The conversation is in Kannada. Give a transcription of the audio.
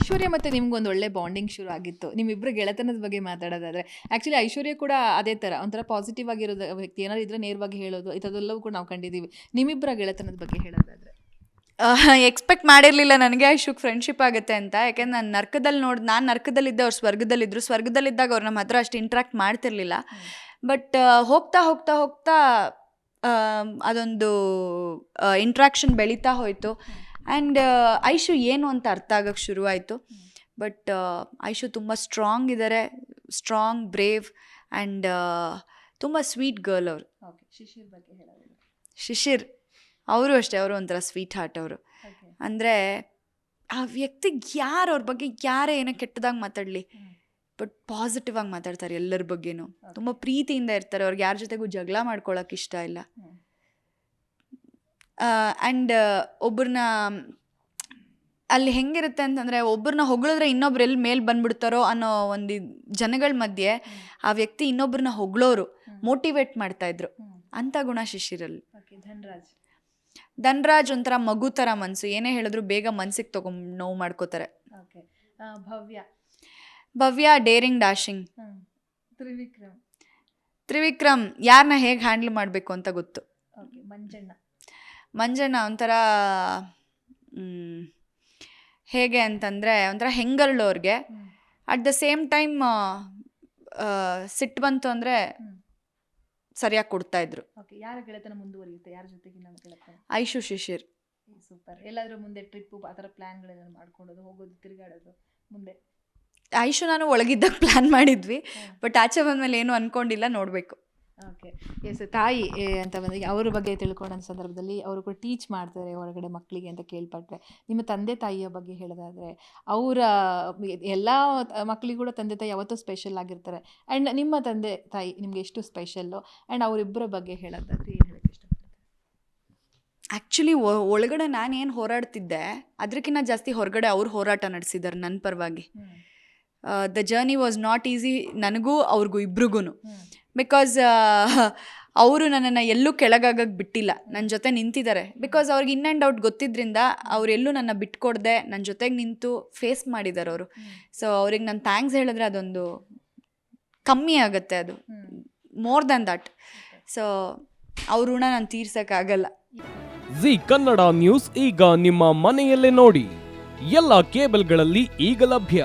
ಐಶ್ವರ್ಯ ಮತ್ತೆ ನಿಮ್ಗೊಂದು ಒಳ್ಳೆ ಬಾಂಡಿಂಗ್ ಶುರು ಆಗಿತ್ತು. ನಿಮ್ಮಿಬ್ರು ಗೆಳೆತನದ ಬಗ್ಗೆ ಮಾತಾಡೋದಾದ್ರೆ ಆಕ್ಚುಲಿ ಐಶ್ವರ್ಯ ಕೂಡ ಅದೇ ತರ ಒಂಥರ ಪಾಸಿಟಿವ್ ಆಗಿರೋದು ವ್ಯಕ್ತಿ ಏನಾದ್ರು ಇದ್ರೆ ನೇರವಾಗಿ ಹೇಳೋದು ಇದೆಲ್ಲವೂ ಕೂಡ ನಾವು ಕಂಡಿದ್ದೀವಿ ನಿಮ್ಮಿಬ್ಬರ ಗೆಳೆತನದ ಬಗ್ಗೆ ಹೇಳೋದಾದ್ರೆ? ಎಕ್ಸ್ಪೆಕ್ಟ್ ಮಾಡಿರಲಿಲ್ಲ ನನಗೆ ಐಶುಕ್ ಫ್ರೆಂಡ್ಶಿಪ್ ಆಗುತ್ತೆ ಅಂತ. ಯಾಕೆಂದ್ರೆ ನಾನು ನರ್ಕದಲ್ಲಿ ನೋಡಿ ನಾನು ನರ್ಕದಲ್ಲಿದ್ದೆ ಅವ್ರು ಸ್ವರ್ಗದಲ್ಲಿದ್ದರು ಸ್ವರ್ಗದಲ್ಲಿದ್ದಾಗ ಅವ್ರು ನಮ್ಮ ಹತ್ರ ಅಷ್ಟು ಇಂಟ್ರಾಕ್ಟ್ ಮಾಡ್ತಿರ್ಲಿಲ್ಲ. ಬಟ್ ಹೋಗ್ತಾ ಹೋಗ್ತಾ ಹೋಗ್ತಾ ಅದೊಂದು ಇಂಟ್ರಾಕ್ಷನ್ ಬೆಳೀತಾ ಹೋಯಿತು. ಆ್ಯಂಡ್ ಐಶು ಏನು ಅಂತ ಅರ್ಥ ಆಗೋಕ್ಕೆ ಶುರುವಾಯಿತು ಬಟ್ ಐಶು ತುಂಬ ಸ್ಟ್ರಾಂಗ್ ಇದ್ದಾರೆ ಸ್ಟ್ರಾಂಗ್ ಬ್ರೇವ್ ಆ್ಯಂಡ್ ತುಂಬ ಸ್ವೀಟ್ ಗರ್ಲ್ ಅವರು. ಶಿಶಿರ್ ಬಗ್ಗೆ ಶಿಶಿರ್ ಅವರು ಅಷ್ಟೇ ಅವರು ಒಂಥರ ಸ್ವೀಟ್ ಹಾರ್ಟ್ ಅವರು. ಅಂದರೆ ಆ ವ್ಯಕ್ತಿಗೆ ಯಾರು ಅವ್ರ ಬಗ್ಗೆ ಯಾರೇ ಏನೋ ಕೆಟ್ಟದಾಗಿ ಮಾತಾಡಲಿ ಬಟ್ ಪಾಸಿಟಿವ್ ಆಗಿ ಮಾತಾಡ್ತಾರೆ ಎಲ್ಲರ ಬಗ್ಗೆನೂ. ತುಂಬ ಪ್ರೀತಿಯಿಂದ ಇರ್ತಾರೆ ಅವ್ರಿಗೆ ಯಾರ ಜೊತೆಗೂ ಜಗಳ ಮಾಡ್ಕೊಳಕ್ಕೆ ಇಷ್ಟ ಇಲ್ಲ. ಆ್ಯಂಡ್ ಒಬ್ಬರನ್ನ ಅಲ್ಲಿ ಹೆಂಗಿರುತ್ತೆ ಅಂತಂದರೆ ಒಬ್ಬರನ್ನ ಹೊಗಳಿದ್ರೆ ಇನ್ನೊಬ್ರು ಎಲ್ಲಿ ಮೇಲೆ ಬಂದ್ಬಿಡ್ತಾರೋ ಅನ್ನೋ ಒಂದು ಜನಗಳ ಮಧ್ಯೆ ಆ ವ್ಯಕ್ತಿ ಇನ್ನೊಬ್ಬರನ್ನ ಹೊಗಳೋರು ಮೋಟಿವೇಟ್ ಮಾಡ್ತಾ ಇದ್ರು. ಅಂಥ ಗುಣ ಶಿಶಿರಲ್ಲಿ ಓಕೆ ಧನ್ರಾಜ್. ಧನ್ರಾಜ್ ಒಂಥರ ಮಗು ಥರ ಮನಸ್ಸು ಏನೇ ಹೇಳಿದ್ರು ಬೇಗ ಮನಸ್ಸಿಗೆ ತೊಗೊಂಡು ನೋವು ಮಾಡ್ಕೋತಾರೆ. Okay Bhavya. Bhavya daring dashing Trivikram. Trivikram ಯಾರನ್ನ ಹೇಗೆ ಹ್ಯಾಂಡಲ್ ಮಾಡಬೇಕು ಅಂತ ಗೊತ್ತು. ಓಕೆ ಮಂಜಣ್ಣ. ಮಂಜಣ್ಣ ಒಂಥರ ಹೇಗೆ ಅಂತಂದರೆ ಒಂಥರ ಹೆಂಗರಳು ಅವ್ರಿಗೆ. ಅಟ್ ದ ಸೇಮ್ ಟೈಮ್ ಸಿಟ್ಟು ಬಂತು ಅಂದರೆ. ಸರಿಯಾಗಿ ಕೊಡ್ತಾಯಿದ್ರು ಓಕೆ ಯಾರ ಗೆಳೆತನ ಮುಂದುವರಿಯುತ್ತೆ? ಯಾರ ಜೊತೆಗೆ ನಮ್ಮ ಗೆಳೆತನ? ಐಶು ಶಿಶಿರ್. ಸೂಪರ್ ಎಲ್ಲಾದರೂ ಮುಂದೆ ಟ್ರಿಪ್ಪು ಆ ಥರ ಪ್ಲಾನ್ಗಳೇನಾದ್ರು ಮಾಡ್ಕೊಳ್ಳೋದು ಹೋಗೋದು ತಿರುಗಾಡೋದು ಮುಂದೆ? ಐಶು ನಾನು ಒಳಗಿದ್ದಾಗ ಪ್ಲ್ಯಾನ್ ಮಾಡಿದ್ವಿ. ಬಟ್ ಆಚೆ ಬಂದಮೇಲೆ ಏನು ಅನ್ಕೊಂಡಿಲ್ಲ ನೋಡಬೇಕು. ಓಕೆ ಎಸ್ ತಾಯಿ ಅಂತ ಬಂದಾಗ ಅವ್ರ ಬಗ್ಗೆ ತಿಳ್ಕೊಳ್ಳೋ ಸಂದರ್ಭದಲ್ಲಿ ಅವರು ಕೂಡ ಟೀಚ್ ಮಾಡ್ತಾರೆ ಹೊರಗಡೆ ಮಕ್ಕಳಿಗೆ ಅಂತ ಕೇಳ್ಪಟ್ಟರೆ ನಿಮ್ಮ ತಂದೆ ತಾಯಿಯ ಬಗ್ಗೆ ಹೇಳೋದಾದ್ರೆ ಅವರ ಎಲ್ಲ ಮಕ್ಕಳಿಗೆ ಕೂಡ ತಂದೆ ತಾಯಿ ಯಾವತ್ತೂ ಸ್ಪೆಷಲ್ ಆಗಿರ್ತಾರೆ. ಆ್ಯಂಡ್ ನಿಮ್ಮ ತಂದೆ ತಾಯಿ ನಿಮ್ಗೆ ಎಷ್ಟು ಸ್ಪೆಷಲ್ಲು ಆ್ಯಂಡ್ ಅವರಿಬ್ಬರ ಬಗ್ಗೆ ಹೇಳೋದಾದ್ರೆ ಏನು ಹೇಳಕ್ಕೆ ಇಷ್ಟಪಡ್ತಾರೆ? ಆ್ಯಕ್ಚುಲಿ ಒಳಗಡೆ ನಾನು ಏನು ಹೋರಾಡ್ತಿದ್ದೆ ಅದಕ್ಕಿಂತ ಜಾಸ್ತಿ ಹೊರಗಡೆ ಅವ್ರು ಹೋರಾಟ ನಡೆಸಿದ್ದಾರೆ ನನ್ನ ಪರವಾಗಿ. The journey was not easy ನನಗೂ ಅವ್ರಿಗೂ ಇಬ್ರಿಗೂ ಬಿಕಾಸ್ ಅವರು ನನ್ನನ್ನು ಎಲ್ಲೂ ಕೆಳಗಾಗಕ್ಕೆ ಬಿಟ್ಟಿಲ್ಲ. ನನ್ನ ಜೊತೆ ನಿಂತಿದ್ದಾರೆ. ಬಿಕಾಸ್ ಅವ್ರಿಗೆ ಇನ್ ಆ್ಯಂಡ್ ಔಟ್ ಗೊತ್ತಿದ್ದರಿಂದ ಅವರೆಲ್ಲೂ ನನ್ನ ಬಿಟ್ಕೊಡ್ದೆ ನನ್ನ ಜೊತೆಗೆ ನಿಂತು ಫೇಸ್ ಮಾಡಿದ್ದಾರೆ ಅವರು. ಸೊ ಅವ್ರಿಗೆ ನಾನು ಥ್ಯಾಂಕ್ಸ್ ಹೇಳಿದ್ರೆ ಅದೊಂದು ಕಮ್ಮಿ ಆಗುತ್ತೆ ಅದು. ಮೋರ್ ದ್ಯಾನ್ ದಟ್ ಸೊ ಅವ್ರ ಋಣ ನಾನು ತೀರ್ಸೋಕ್ಕಾಗಲ್ಲ ಜಿ ಕನ್ನಡ ನ್ಯೂಸ್ ಈಗ ನಿಮ್ಮ ಮನೆಯಲ್ಲೇ ನೋಡಿ. ಎಲ್ಲ ಕೇಬಲ್ಗಳಲ್ಲಿ ಈಗ ಲಭ್ಯ.